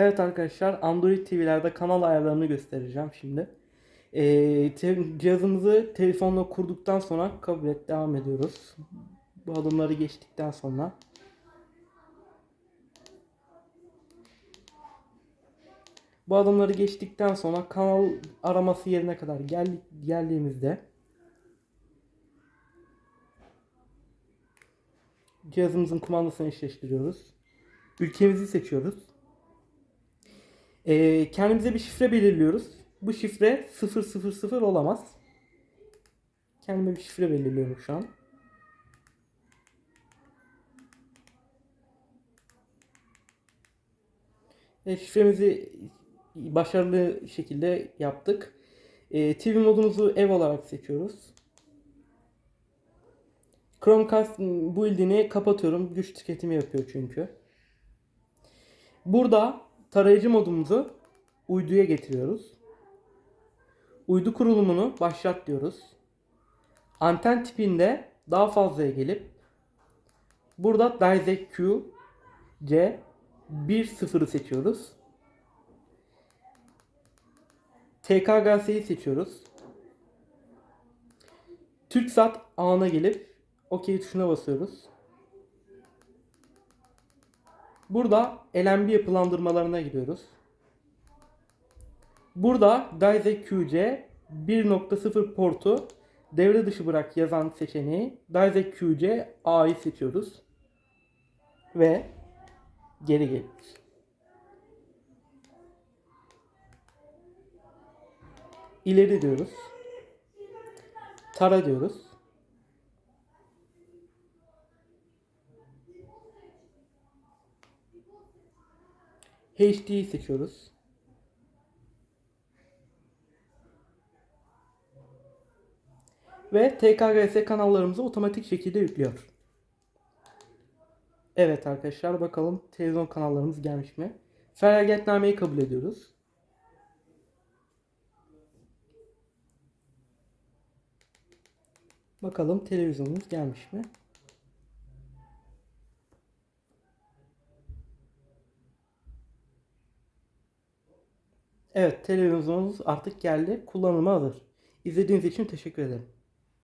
Evet arkadaşlar Android TV'lerde kanal ayarlarını göstereceğim şimdi. Ee, te- cihazımızı telefonla kurduktan sonra kabul et devam ediyoruz. Bu adımları geçtikten sonra. Bu adımları geçtikten sonra kanal araması yerine kadar gel geldiğimizde cihazımızın kumandasını eşleştiriyoruz. Ülkemizi seçiyoruz. Ee, kendimize bir şifre belirliyoruz. Bu şifre 000 olamaz. Kendime bir şifre belirliyorum şu an. E, şifremizi başarılı şekilde yaptık. E, TV modumuzu ev olarak seçiyoruz. Chromecast build'ini kapatıyorum. Güç tüketimi yapıyor çünkü. Burada tarayıcı modumuzu uyduya getiriyoruz. Uydu kurulumunu başlat diyoruz. Anten tipinde daha fazlaya gelip burada Direct Q C 1.0'ı seçiyoruz. TKGS'yi seçiyoruz. TürkSat ağına gelip OK tuşuna basıyoruz. Burada LNB yapılandırmalarına giriyoruz. Burada Direct QC 1.0 portu devre dışı bırak yazan seçeneği Direct QC A'yı seçiyoruz. Ve geri geliyoruz. İleri diyoruz. Tara diyoruz. HD'yi seçiyoruz. Ve TKGS kanallarımızı otomatik şekilde yüklüyor. Evet arkadaşlar bakalım televizyon kanallarımız gelmiş mi? Feragatnameyi kabul ediyoruz. Bakalım televizyonumuz gelmiş mi? Evet televizyonumuz artık geldi. Kullanıma hazır. İzlediğiniz için teşekkür ederim.